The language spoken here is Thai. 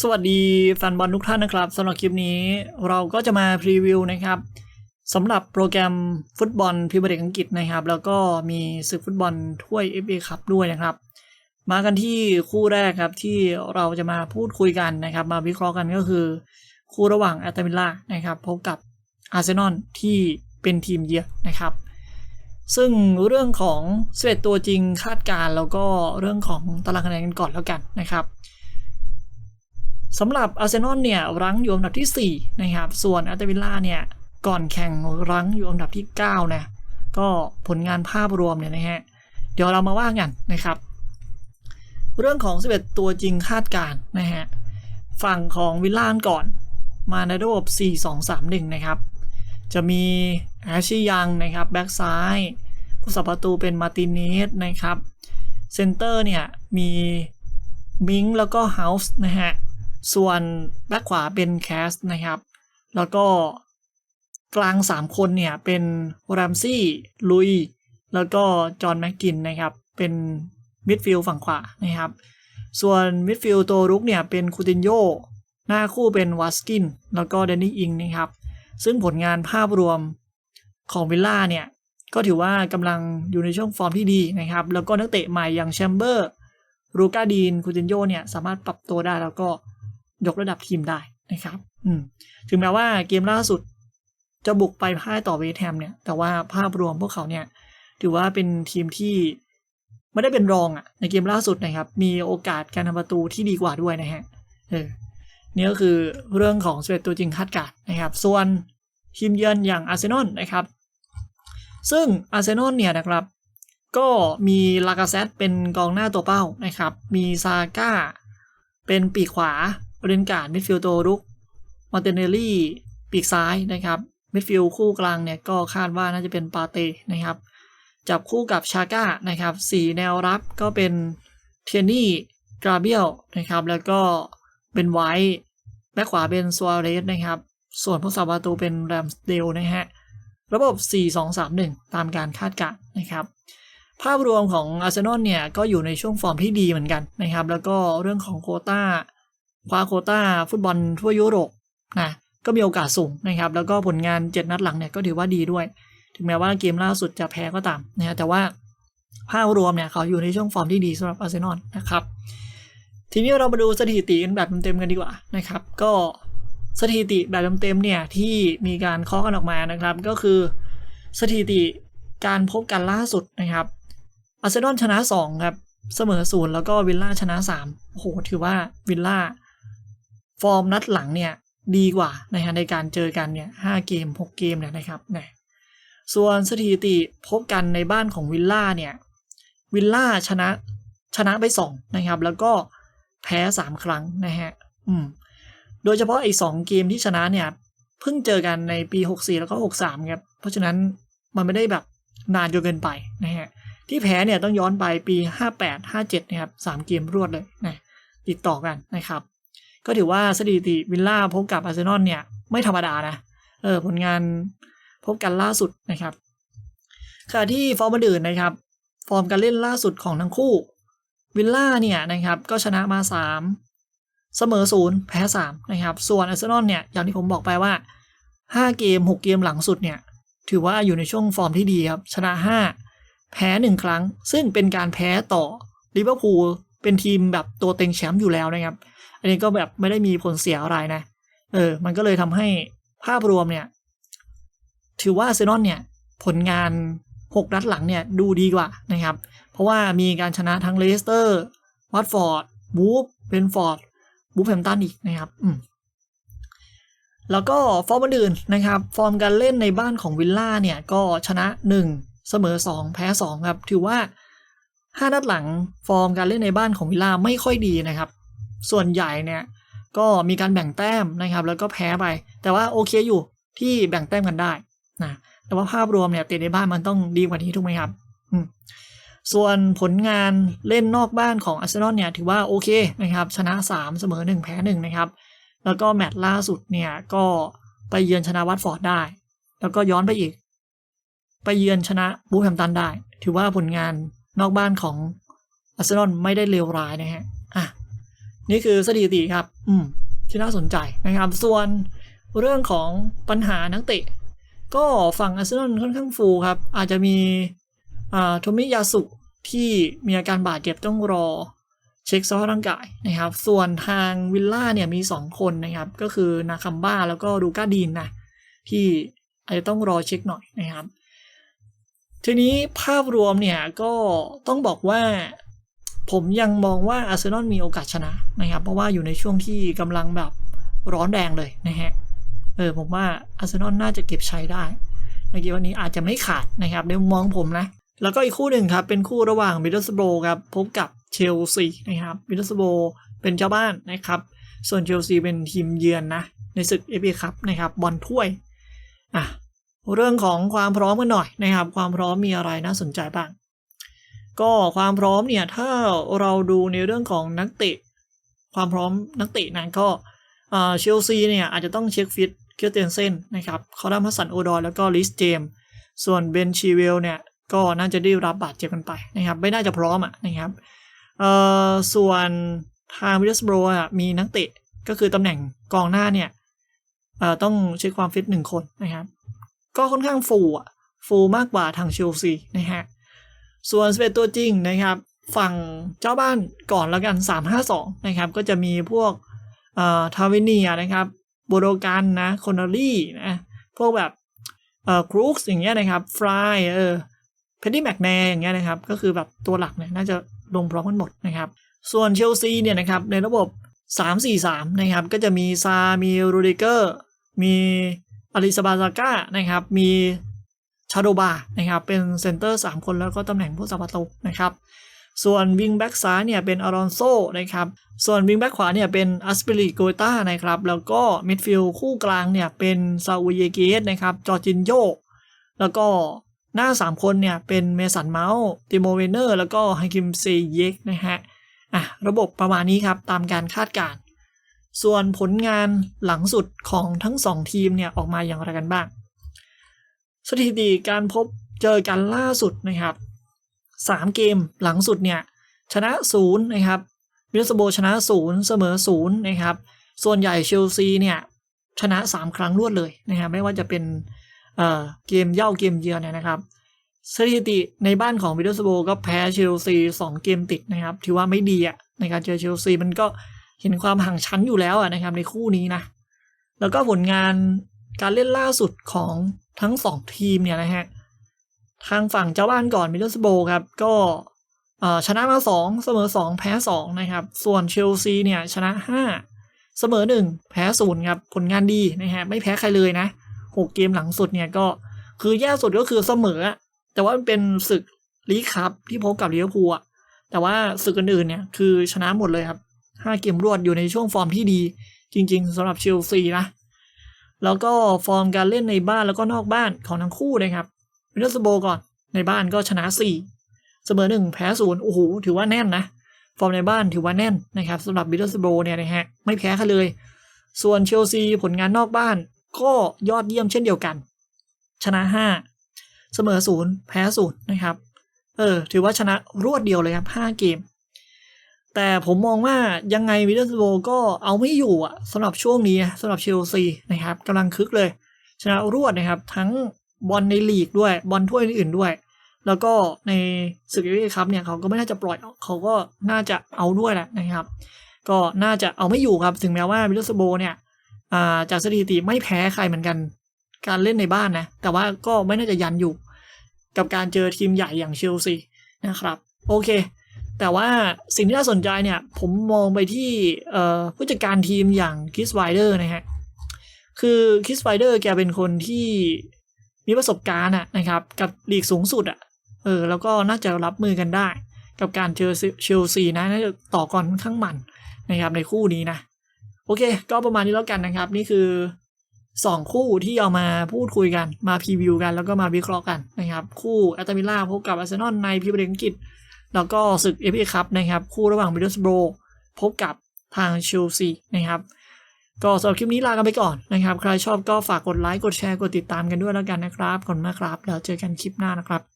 สวัสดีแฟนบอลทุกท่านนะครับสำหรับคลิปนี้เราก็จะมาพรีวิวนะครับสำหรับโปรแกรมฟุตบอลพรีเมียร์ลีกอังกฤษนะครับ แล้วก็มีศึกฟุตบอลถ้วย FA คัพด้วยนะครับ มากันที่คู่แรกครับที่เราจะมาพูดคุยกันนะครับ มาวิเคราะห์กันก็คือ คู่ระหว่างแอตตาวิล่านะครับพบกับอาร์เซนอลที่เป็นทีมเยือนนะครับ ซึ่งเรื่องของสเปตัวจริงคาดการ์แล้วก็เรื่องของตารางคะแนนกันก่อนแล้วกันนะครับ สำหรับอาร์เซนอลเนี่ยรั้งอยู่อันดับที่ 4 นะครับ ส่วนอาร์เตวิลล่าเนี่ยก่อนแข่งรั้งอยู่อันดับที่ 9 นะ ก็ผลงานภาพรวมเนี่ยนะฮะ เดี๋ยวเรามาว่ากันนะครับ เรื่องของ 11 ตัวจริงคาดการณ์นะฮะ ฝั่งของวิลล่าก่อน มาในระบบ 4-2-3-1 นะครับ จะมีแอชชี่ยังนะครับแบ็กซ้าย ผู้สับประตูเป็นมาติเนสนะครับ เซนเตอร์เนี่ยมีมิงแล้วก็เฮาส์นะฮะ ส่วนแบ็คขวาเป็นแคสนะครับ แล้วก็กลาง 3 คนเนี่ยเป็นแรมซี่ลุย แล้วก็จอห์นแม็กกินนะครับ เป็นมิดฟิลด์ฝั่งขวานะครับ ส่วนมิดฟิลด์ตัวรุกเนี่ยเป็นคูตินโยหน้าคู่เป็นวัสกิน แล้วก็เดนนี่อิงนะครับ ซึ่งผลงานภาพรวมของวิลล่าเนี่ย ก็ถือว่ากำลังอยู่ในช่วงฟอร์มที่ดีนะครับ แล้วก็นักเตะใหม่อย่างแชมเบอร์รูกาดีนคูตินโยเนี่ยสามารถปรับตัวได้แล้วก็ ยกระดับทีมได้นะครับ อืมถึงแม้ว่าเกมล่าสุด จะบุกไปพ่ายต่อเวสต์แฮมเนี่ย แต่ว่าภาพรวมพวกเขาเนี่ย ถือว่าเป็นทีมที่ไม่ได้เป็นรองอะ่ะในเกมล่าสุดนะครับ มีโอกาสการทำประตูที่ดีกว่าด้วยนะฮะเออนี่ก็คือเรื่องของสเปตัวจริงคาดการณ์นะครับ ส่วนทีมเยือนอย่างอาร์เซนอลนะครับ ซึ่งอาร์เซนอลเนี่ยนะครับ ก็มีลากาเซตเป็นกองหน้าตัวเป้านะครับ มีซาก้าเป็นปีกขวา เรนการ์ดมิดฟิลด์ตัวรุกมาเตเนลลี่ปีกซ้ายนะครับมิดฟิลด์คู่กลางเนี่ยก็คาดว่าน่าจะเป็นปาเต้นะครับจับคู่กับชาก้านะครับสี่แนวรับก็เป็นเทนนี่กราเบียลนะครับแล้วก็เป็นไวท์แบ็คขวาเป็นซัวเรสนะครับส่วนผู้สาประตูเป็นแรมสเดลนะฮะระบบ 4-2-3-1 ตามการคาดการณ์นะครับ ภาพรวมของอาร์เซนอลเนี่ย ก็อยู่ในช่วงฟอร์มที่ดีเหมือนกันนะครับ แล้วก็เรื่องของโคต้า คว้าโคต้าฟุตบอลทั่วยุโรปนะก็มีโอกาสสูงนะครับ แล้วก็ผลงาน 7 นัดหลังเนี่ยก็ถือว่าดีด้วย ถึงแม้ว่าเกมล่าสุดจะแพ้ก็ตามนะฮะแต่ว่าภาพรวมเนี่ยเขาอยู่ในช่วงฟอร์มที่ดีสำหรับอาร์เซนอลนะครับ ทีนี้เรามาดูสถิติกันแบบเต็มๆกันดีกว่านะครับ ก็สถิติแบบเต็มๆเนี่ยที่มีการเคาะกันออกมานะครับ ก็คือสถิติการพบกันล่าสุดนะครับอาร์เซนอลชนะ2ครับเสมอศูนย์แล้วก็วิลล่าชนะ3โอ้โหถือว่าวิลล่า ฟอร์มนัดหลังเนี่ยดีกว่านะฮะในการเจอกันเนี่ยห้าเกม6เกมเนี่ยนะครับนะส่วนสถิติพบกันในบ้านของวิลล่าเนี่ยวิลล่าชนะชนะไป2นะครับ แล้วก็แพ้3ครั้งนะฮะอืมโดยเฉพาะไอ้สองเกมที่ชนะเนี่ยเพิ่งเจอกันในปี 64 แล้วก็ 63 ครับ เพราะฉะนั้นมันไม่ได้แบบนานจนเกินไปนะฮะที่แพ้เนี่ยต้องย้อนไปปี 58 57 นะครับ 3 เกมรวดเลยนะติดต่อกันนะครับ ก็ถือว่าสถิติวิลล่าพบกับอาร์เซนอลเนี่ยไม่ธรรมดานะ เออผลงานพบกันล่าสุดนะครับขณะที่ฟอร์มอื่นนะครับ ฟอร์มการเล่นล่าสุดของทั้งคู่ วิลล่าเนี่ยนะครับก็ชนะมา 3 เสมอศูนย์แพ้ 3 นะครับ ส่วนอาร์เซนอลเนี่ยอย่างที่ผมบอกไปว่า 5 เกม 6 เกมหลังสุดเนี่ยถือว่าอยู่ในช่วงฟอร์มที่ดีครับ ชนะ 5 แพ้หนึ่งครั้ง ซึ่งเป็นการแพ้ต่อลิเวอร์พูลเป็นทีมแบบตัวเต็งแชมป์อยู่แล้วนะครับ อันนี้ก็แบบไม่ได้มีผลเสียอะไรนะ เออ มันก็เลยทำให้ภาพรวมเนี่ย ถือว่าเซนอลเนี่ย ผลงาน 6 นัดหลังเนี่ยดูดีกว่านะครับ เพราะว่ามีการชนะทั้งเลสเตอร์วัตฟอร์ดบูฟเบนฟอร์ดบูฟแฮมตันอีกนะครับ อืมแล้วก็ฟอร์มอื่นนะครับ ฟอร์มการเล่นในบ้านของวิลล่าเนี่ย ก็ชนะ 1 เสมอ 2 แพ้ 2 ครับ ถือว่า 5 นัดหลังฟอร์มการเล่นในบ้านของวิลล่าไม่ค่อยดีนะครับ ส่วนใหญ่เนี่ยก็มีการแบ่งแต้มนะครับ แล้วก็แพ้ไป แต่ว่าโอเคอยู่ที่แบ่งแต้มกันได้นะแต่ว่าภาพรวมเนี่ยเตะในบ้านมันต้องดีกว่านี้ถูกไหมครับส่วนผลงานเล่นนอกบ้านของอาร์เซนอลเนี่ยถือว่าโอเคนะครับ ชนะ 3 เสมอ 1 แพ้ 1 นะครับ แล้วก็แมตช์ล่าสุดเนี่ยก็ไปเยือนชนะวัตฟอร์ดได้ แล้วก็ย้อนไปอีก ไปเยือนชนะบูแฮมตันได้ ถือว่าผลงานนอกบ้านของอาร์เซนอลไม่ได้เลวร้ายนะฮะ นี่คือสถิติครับ อืมที่น่าสนใจนะครับ ส่วนเรื่องของปัญหานักเตะ ก็ฝั่งอาร์เซนอลค่อนข้างฟูครับ อาจจะมีอ่าโทมิยาสุที่มีอาการบาดเจ็บต้องรอเช็คสภาพร่างกายนะครับ ส่วนทางวิลล่าเนี่ยมี 2 คนนะครับ ก็คือนาคัมบ้าแล้วก็ดูกาดีนนะที่อาจจะต้องรอเช็คหน่อยนะครับ ทีนี้ภาพรวมเนี่ยก็ต้องบอกว่า ผมยังมองว่าอาร์เซนอลมีโอกาสชนะนะครับ เพราะว่าอยู่ในช่วงที่กำลังแบบร้อนแรงเลยนะฮะ เออผมว่าอาร์เซนอลน่าจะเก็บใชัยได้ ในเกมวันนี้อาจจะไม่ขาดนะครับในมุมมองผมนะ แล้วก็อีกคู่หนึ่งครับ เป็นคู่ระหว่างมิดเดิลสโบครับพบกับเชลซีนะครับมิดเดิลสโบเป็นเจ้าบ้านนะครับ ส่วนเชลซีเป็นทีมเยือนนะ ในศึกเอฟเอคัพนะครับบอลถ้วยอะเรื่องของความพร้อมกันหน่อยนะครับ ความพร้อมมีอะไรน่าสนใจบ้าง ก็ความพร้อมเนี่ยถ้าเราดูในเรื่องของนักเตะความพร้อมนักเตะนั้นก็เชลซีเนี่ยอาจจะต้องเช็คฟิตเคียเตนเซนนะครับเขาดัมพัสสันโอดอนแล้วก็ลิสเจมส่วนเบนชีเวลเนี่ยก็น่าจะได้รับบาดเจ็บกันไปนะครับไม่น่าจะพร้อมอะนะครับเอ่อส่วนทางวิลสโบรอะมีนักเตะก็คือตำแหน่งกองหน้าเนี่ยเอ่อต้องเช็คความฟิตหนึ่งคนนะครับก็ค่อนข้างฟูอะฟูมากกว่าทางเชลซีนะฮะ ส่วนสเปตัวจริงนะครับ ฝั่งเจ้าบ้านก่อนแล้วกัน 3-5-2 นะครับ ก็จะมีพวกเอ่อทาวิเนียนะครับโบโดกันนะคอนอรี่นะพวกแบบเอ่อครูคอย่างเงี้ยนะครับฟรายเออเพนดี้แมกแนอย่างเงี้ยนะครับ ก็คือแบบตัวหลักเนี่ยน่าจะลงพร้อมกันหมดนะครับ ส่วนเชลซีเนี่ยนะครับ ในระบบ 3-4-3 นะครับ ก็จะมีซา มีโรดิเกอร์ มีอลิซาบาซาก้านะครับ มี โดบานะครับเป็นเซนเตอร์ 3 คนแล้วก็ตำแหน่งผู้สับประตูนะครับส่วนวิงแบ็กซ้ายเนี่ยเป็นอารอนโซนะครับส่วนวิงแบ็กขวาเนี่ยเป็นอัสเปริโกต้านะครับแล้วก็มิดฟิลด์คู่กลางเนี่ยเป็นซาอุเยเกสนะครับจอร์จินโยแล้วก็หน้า 3 คนเนี่ยเป็นเมสันเมาส์ติโมเวเนอร์ แล้วก็ไฮคิมเซเยกนะฮะอะระบบประมาณนี้ครับตามการคาดการณ์ส่วนผลงานหลังสุดของทั้ง 2 ทีมเนี่ยออกมาอย่างไรกันบ้าง สถิติการพบเจอกันล่าสุดนะครับ3เกมหลังสุดเนี่ยชนะ0นย์นะครับมิลสโบชนะ0เสมอ0นย์นะครับส่วนใหญ่เชลซีเนี่ยชนะ 3 ครั้งรวดเลยนะครับไม่ว่าจะเป็นเอ่อเกมเย่าเกมเยือนนะครับ สถิติในบ้านของมิดเดิลสโบก็แพ้เชลซี2เกมติดนะครับ ถือว่าไม่ดีอะในการเจอเชลซีมันก็เห็นความห่างชั้นอยู่แล้วอะนะครับในคู่นี้นะ แล้วก็ผลงาน การเล่นล่าสุดของทั้ง 2 ทีมเนี่ยนะฮะ ทางฝั่งเจ้าบ้านก่อนมิดเดิลสโบครับ ก็ชนะมา 2 เสมอ 2 แพ้ 2 นะครับ ส่วนเชลซีเนี่ยชนะ 5 เสมอ 1 แพ้0ครับ ผลงานดีนะฮะ ไม่แพ้ใครเลยนะ 6 เกมหลังสุดเนี่ยก็คือแย่สุดก็คือเสมอ แต่ว่ามันเป็นศึกลีกครับที่พบกับลิเวอร์พูลแต่ว่าศึกอื่นๆเนี่ยคือชนะหมดเลยครับ 5 เกมรวดอยู่ในช่วงฟอร์มที่ดีจริง ๆสำหรับเชลซีนะ แล้วก็ฟอร์มการเล่นในบ้านแล้วก็นอกบ้านของทั้งคู่นะครับมิดเดิลสโบก่อนในบ้านก็ชนะ 4 เสมอ 1 แพ้0โอ้โหถือว่าแน่นนะ ฟอร์มในบ้านถือว่าแน่นนะครับสำหรับมิดเดิลสโบเนี่ยนะฮะไม่แพ้ใครเลย ส่วนเชลซีผลงานนอกบ้านก็ยอดเยี่ยมเช่นเดียวกัน ชนะ 5 เสมอ 0 แพ้0นะครับเออถือว่าชนะรวดเดียวเลยครับ 5 เกม แต่ผมมองว่ายังไงมิดเดิลสโบก็เอาไม่อยู่อะสำหรับช่วงนี้สำหรับเชลซีนะครับกำลังคึกเลย ชนะรวดนะครับ ทั้งบอลในลีกด้วยบอลถ้วยอื่นๆด้วย แล้วก็ในศึกเอฟเอคัพเนี่ยเขาก็ไม่น่าจะปล่อยเขาก็น่าจะเอาด้วยแหละนะครับ ก็น่าจะเอาไม่อยู่ครับถึงแม้ว่ามิดเดิลสโบเนี่ยจากสถิติไม่แพ้ใครเหมือนกัน การเล่นในบ้านนะแต่ว่าก็ไม่น่าจะยันอยู่ กับการเจอทีมใหญ่อย่างเชลซีนะครับ โอเค แต่ว่าสิ่งที่น่าสนใจเนี่ย ผมมองไปที่ผู้จัดการทีมอย่างคิสไวเดอร์นะฮะ คือคิสไวเดอร์แกเป็นคนที่มีประสบการณ์อะนะครับ กับลีกสูงสุดอะเออแล้วก็น่าจะรับมือกันได้ กับการเจอเชลซีนะน่าจะต่อกรค่อนข้างมันนะครับในคู่นี้นะ โอเค ก็ประมาณนี้แล้วกันนะครับ นี่คือ2คู่ที่เอามาพูดคุยกันมาพรีวิวกันแล้วก็มาวิเคราะห์กันนะครับ คู่แอตตามิล่าพบกับอาร์เซนอลในพรีเมียร์อังกฤษ แล้วก็ศึกเอฟเอคัพนะครับ คู่ระหว่างมิดเดิลสโบรพบกับทางเชลซีนะครับ ก็สำหรับคลิปนี้ลากันไปก่อนนะครับ ใครชอบก็ฝากกดไลค์ กดแชร์ กดติดตามกันด้วยแล้วกันนะครับขอบคุณมากครับ แล้วเจอกันคลิปหน้านะครับ